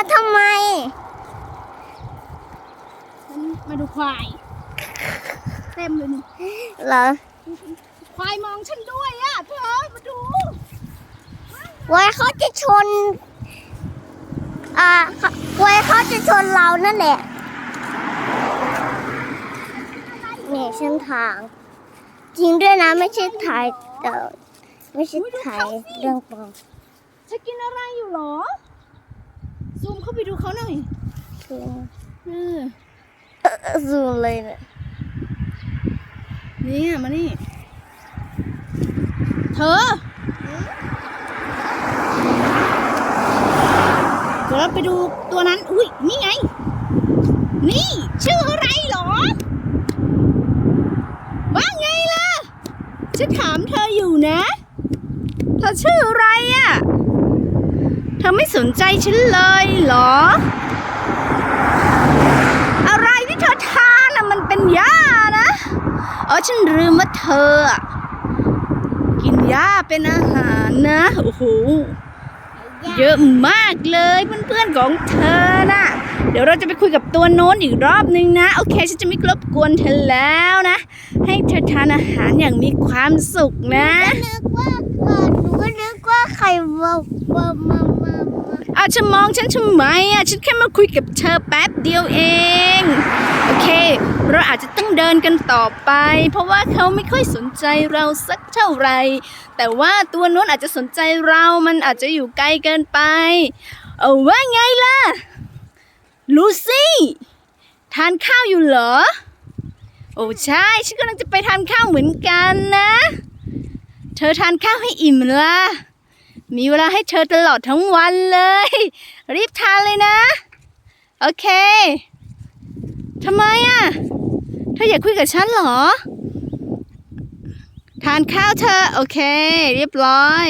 มาทำไม มาดูควายเต็มเลยนี่เหรอ ควายมองฉันด้วยอะเธอมาดูไว้เขาจะชน อ่าไว้เขาจะชนเรานั่นแหละ เนี่ยเส้นทาง จริงด้วยนะไม่ใช่ถ่ายแต่ไม่ใช่ถ่ายเรื่องปลอมจะกินอะไรอยู่หรอ ซูมเข้าไปดูเขาหน่อยซูมเออเออซูมเลยเนี่ยนี่มานี่ เธอเดี๋ยวเราไปดูตัวนั้น อุ้ยนี่ไง นี่ ชื่ออะไรหรอ ว่าไงล่ะ ฉันถามเธออยู่นะ เธอชื่ออะไรอะ่ะ เธอไม่สนใจฉันเลยเหรอ อะไรที่เธอทานอะมันเป็นหญ้านะเออฉันลืมว่าเธอ กินหญ้าเป็นอาหารนะ โอ้โห เยอะมากเลยเพื่อนๆของเธอน่ะ เดี๋ยวเราจะไปคุยกับตัวโน้นอีกรอบนึงนะ โอเค ฉันจะไม่รบกวนเธอแล้วนะ ให้เธอทานอาหารอย่างมีความสุขนะ นึกว่าเออหนูก็นึกว่าใครว่าว่ามามามา อาจจะมองฉันทำไมอะฉันแค่มาคุยกับเธอแป๊บเดียวเอง โอเค เราอาจจะต้องเดินกันต่อไป เพราะว่าเขาไม่ค่อยสนใจเราสักเท่าไหร่ แต่ว่าตัวนู้นอาจจะสนใจเรา มันอาจจะอยู่ไกลเกินไป เอาว่าไงล่ะ ลูซี่ทานข้าวอยู่เหรอ โอ้ใช่ ฉันกำลังจะไปทานข้าวเหมือนกันนะ เธอทานข้าวให้อิ่มละ มีเวลาให้เธอตลอดทั้งวันเลย รีบทานเลยนะ โอเคทำไมอะเธออยากคุยกับฉันเหรอ ทานข้าวเธอะโอเค เรียบร้อย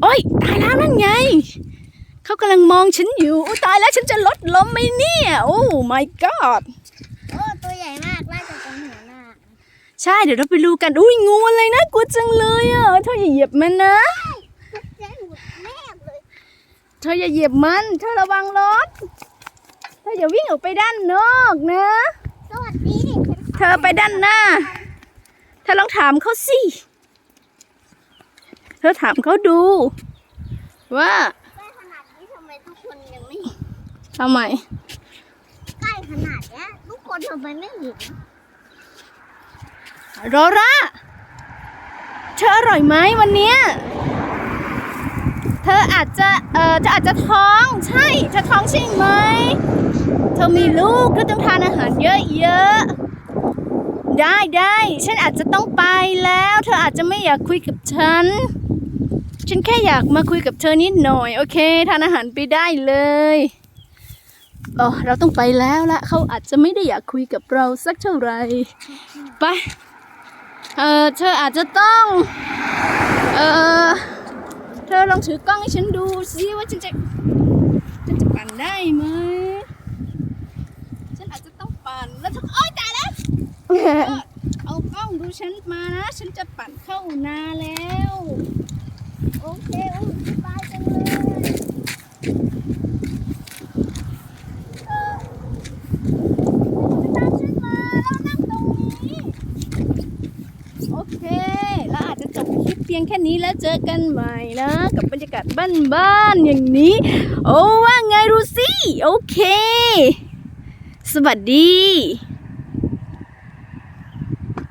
โอ้ยตายแล้วนั่นไง เขากำลังมองฉันอยู่โอ้ตายแล้วฉันจะลดลมไหมเนี่ย โอ้ my god โอ้ตัวใหญ่มากน่าจะตรงหัวหน้า ใช่ เดี๋ยวเราไปดูกัน อุ้ยงูอะไรนะกลัวจังเลยอะเธออย่าเหยียบมันนะ แจ้งหมดแม่เลย เธออย่าเหยียบมัน เธอระวังรถ เธออย่าวิ่งออกไปด้านนอกนะ สวัสดีดิเธอไปด้านหน้า เธอลองถามเขาสิ เธอถามเขาดู ว่าใกล้ขนาดนี้ทำไมทุกคนยังไม่เห็นทำไม ใกล้ขนาดเนี้ยทุกคนทำไมไม่เห็นโรราเธออร่อยไหมวันเนี้ย เธออาจจะเอ่อเธออาจจะท้องใช่เธอท้องใช่ไหมเธอมีลูกเธอต้องทานอาหารเยอะๆได้ได้ฉันอาจจะต้องไปแล้ว เธออาจจะไม่อยากคุยกับฉัน ฉันแค่อยากมาคุยกับเธอนิดหน่อย โอเค ทานอาหารไปได้เลยอ๋อเราต้องไปแล้วละเขาอาจจะไม่ได้อยากคุยกับเราสักเท่าไหร่ไปเออเธออาจจะต้อง เออ เธอลองถือกล้องให้ฉันดูสิว่าฉันจะฉันจะปั่นได้ไหมฉันอาจจะต้องปั่นแล้วเธอโอ๊ยตายแล้วเอากล้องดูฉันมานะ ฉันจะปั่นเข้านาแล้ว โอเคอุ้ยสบายจังเลยตามฉันมาแล้วนั่งตรงนี้โอเค พียงแค่นี้แล้วเจอกันใหม่นะ กับบรรยากาศบ้านๆอย่างนี้ โอ้ว่าไงรูซี่โอเค สวัสดี